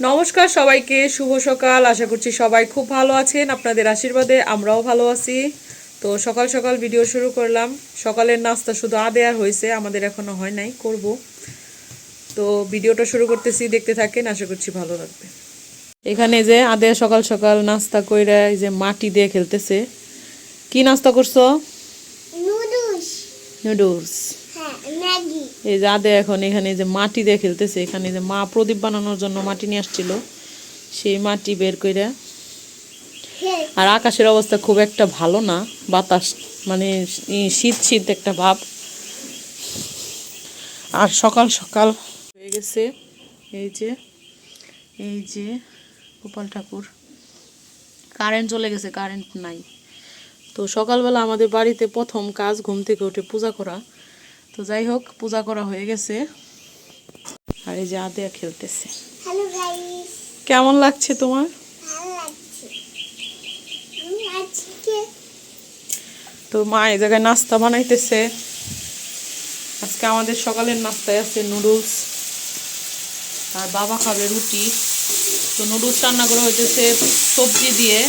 নমস্কার সবাইকে শুভ সকাল। আশা করছি সবাই খুব ভালো আছেন। আপনাদের আশীর্বাদে আমরাও ভালো আছি। তো সকাল সকাল ভিডিও শুরু করলাম। সকালের নাস্তা শুধু আদেয়ার হয়েছে আমাদের এখনও হয় নাই করব। তো ভিডিওটা শুরু করতেছি দেখতে থাকেন আশা করছি ভালো লাগবে। এখানে যে আদেয়া সকাল সকাল নাস্তা কইরা এই যে মাটি দিয়ে খেলতেছে। কি নাস্তা করছ? নুডলস। নুডলস। এই যে এখন এখানে যে মাটি দিয়ে খেলতেছে, এখানে যে মা প্রদীপ বানানোর জন্য মাটি নিয়ে আসছিল, সেই মাটি বের হ্যাঁ আর আকাশের অবস্থা খুব একটা ভালো না, বাতাস মানে শীত শীত একটা ভাব। আর সকাল সকাল হয়ে গেছে, এই যে এই যে গোপাল ঠাকুর। কারেন্ট চলে গেছে, কারেন্ট নাই। তো সকালবেলা আমাদের বাড়িতে প্রথম কাজ ঘুম থেকে উঠে পূজা করা। তো যাই হোক পূজা করা হয়ে গেছে। আর এই যে আদেয়া খেলতেছে। কেমন লাগছে তোমার? তো মা এই জায়গায় নাস্তা বানাইতেছে। আজকে আমাদের সকালের নাস্তায় আছে নুডলস। আর বাবা খাবে রুটি। তো নুডলস রান্না করা হইতেছে সবজি দিয়ে।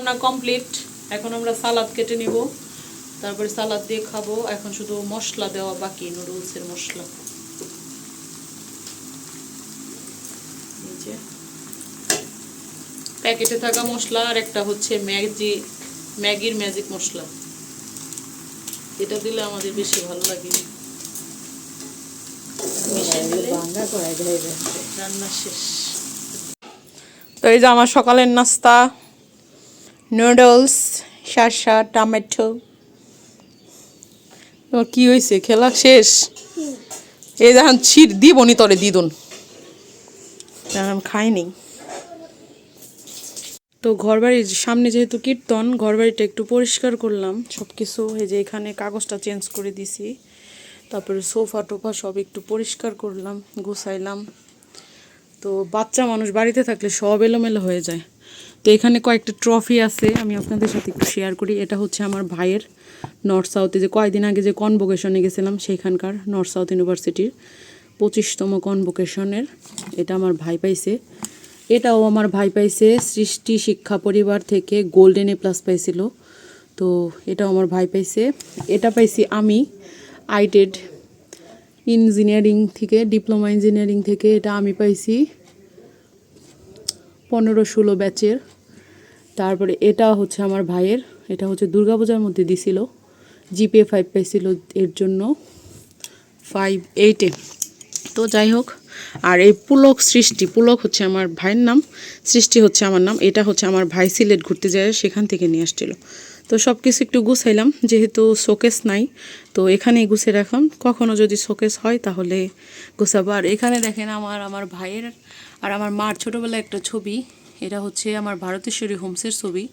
রান্না কমপ্লিট এখন আমরা সালাদ কেটে নিব। তারপরে সালাদ দিয়ে খাব। এখন শুধু মশলা দেওয়া বাকি নুডলসের মশলা। প্যাকেটে থাকা মশলা আর একটা হচ্ছে ম্যাজি ম্যাগির ম্যাজিক মশলা। এটা দিলে আমাদের বেশি ভালো লাগে। রান্না শেষ। তো এই যে আমার সকালের নাস্তা। নুডলস শাসা টমেটো তোমার কি হয়েছে খেলা শেষ? এই যখন ছিট দিবনি তরে দিদুন। খাইনি। তো ঘরবাড়ির সামনে যেহেতু কীর্তন ঘরবাড়িটা একটু পরিষ্কার করলাম। সব কিছু এই যে এখানে কাগজটা চেঞ্জ করে দিছি। তারপরে সোফা টোফা সব একটু পরিষ্কার করলাম গুছাইলাম। তো বাচ্চা মানুষ বাড়িতে থাকলে সব এলোমেলো হয়ে যায়। তো এখানে কয়েকটা ট্রফি আছে, আমি আপনাদের সাথে একটু শেয়ার করি। এটা হচ্ছে আমার ভাইয়ের নর্থ সাউথে যে কয়েকদিন আগে যে কনভোকেশনে গেছিলাম সেইখানকার নর্থ সাউথ ইউনিভার্সিটির পঁচিশতম কনভোকেশনের এটা আমার ভাই পাইছে। এটাও আমার ভাই পাইছে, সৃষ্টি শিক্ষা পরিবার থেকে গোল্ডেন এ প্লাস পাইছিল। তো এটাও আমার ভাই পাইছে। এটা পাইছি আমি আইটেড ইঞ্জিনিয়ারিং থেকে ডিপ্লোমা ইঞ্জিনিয়ারিং থেকে, এটা আমি পাইছি। পনেরো ষোলো ব্যাচের। তারপরে এটা হচ্ছে আমার ভাইয়ের, এটা হচ্ছে দুর্গাপূজার মধ্যে দিছিল। জিপে ফাইভ পাইছিল এর জন্য ফাইভ এইটে তো যাই হোক, আর এই পুলক সৃষ্টি, পুলক হচ্ছে আমার ভাইয়ের নাম, সৃষ্টি হচ্ছে আমার নাম, এটা হচ্ছে আমার ভাই সিলেট ঘুরতে যায়, সেখান থেকে নিয়ে আসছিল। তো সব কিছু একটু গুছাইলাম, যেহেতু শোকেস নাই, তো এখানেই গুছিয়ে রাখলাম কখনো যদি শোকেস হয় তাহলে গুছাবো। আর এখানে দেখেন আমার আমার ভাইয়ের আর আমার মার ছোটোবেলায় একটা ছবি এটা হচ্ছে আমার ভারতেশ্বরী হোমসের ছবি।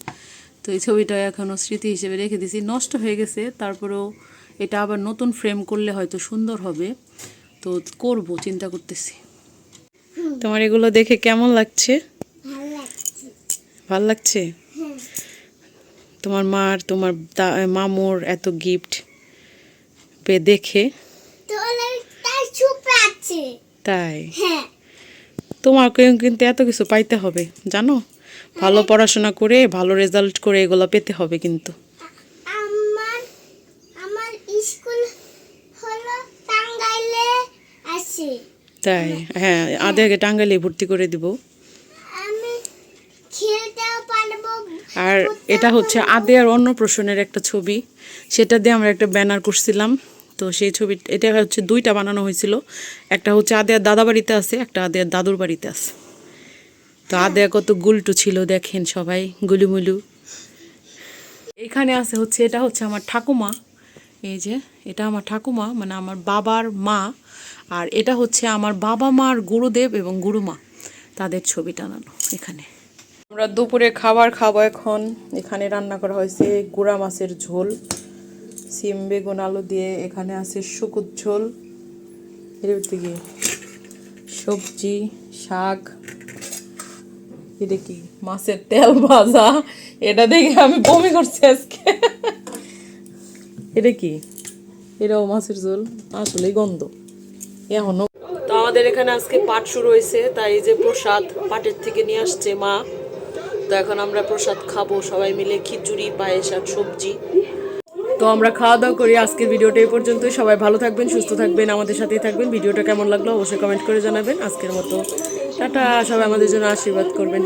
তো এই ছবিটা এখনও স্মৃতি হিসেবে রেখে দিয়েছি নষ্ট হয়ে গেছে তারপরেও এটা আবার নতুন ফ্রেম করলে হয়তো সুন্দর হবে। তো করব চিন্তা করতেছি। তোমার এগুলো দেখে কেমন লাগছে? ভালো লাগছে। তোমার মার তোমার মামুর এত গিফট পে দেখে। তাই? তোমার কিন্তু এত কিছু পাইতে হবে জানো? ভালো পড়াশোনা করে ভালো রেজাল্ট করে এগুলো পেতে হবে কিন্তু। আমার আমার স্কুল হলো টাঙ্গাইলে আছে। তাই? হ্যাঁ আদেকে টাঙ্গাইলে ভর্তি করে দিব। আর এটা হচ্ছে আদেয়ার অন্নপ্রাশনের একটা ছবি। সেটা দিয়ে আমরা একটা ব্যানার করছিলাম। তো সেই ছবি, এটা হচ্ছে দুইটা বানানো হয়েছিল। একটা হচ্ছে আদেয়ার দাদা বাড়িতে আছে, একটা আদেয়ার দাদুর বাড়িতে আছে। তো আদেয়া কত গুলটু ছিল, দেখেন সবাই, গুলুমুলু। এখানে আছে হচ্ছে, এটা হচ্ছে আমার ঠাকুমা। এই যে, এটা আমার ঠাকুমা মানে আমার বাবার মা। আর এটা হচ্ছে আমার বাবা মার গুরুদেব এবং গুরুমা, তাদের ছবি টানানো এখানে। আমরা দুপুরে খাবার খাব এখন। এখানে রান্না করা হয়েছে গুড়া মাছের ঝোল। সিম, বেগুন, আলু দিয়ে এখানে আছে শুকুর ঝোল। এর দিকে সবজি, শাক। এটা কি? মাছের তেল ভাজা। এটা দেখে আমি বমি করছি আজকে। এটা কি? এটাও মাছের ঝোল। আসলেই গন্ধ। এখনও তো আমাদের এখানে আজকে পাট শুরু হয়েছে, তাই এই যে প্রসাদ পাটের থেকে নিয়ে আসছে মা। তো এখন আমরা প্রসাদ খাব সবাই মিলে, খিচুড়ি, পায়েস আর সবজি। তো আমরা খাওয়া দাওয়া করি আজকের ভিডিওটা এই পর্যন্তই সবাই ভালো থাকবেন, সুস্থ থাকবেন, আমাদের সাথেই থাকবেন। ভিডিওটা কেমন লাগল অবশ্যই কমেন্ট করে জানাবেন। আজকের মতো টাটা, সবাই আমাদের জন্য আশীর্বাদ করবেন।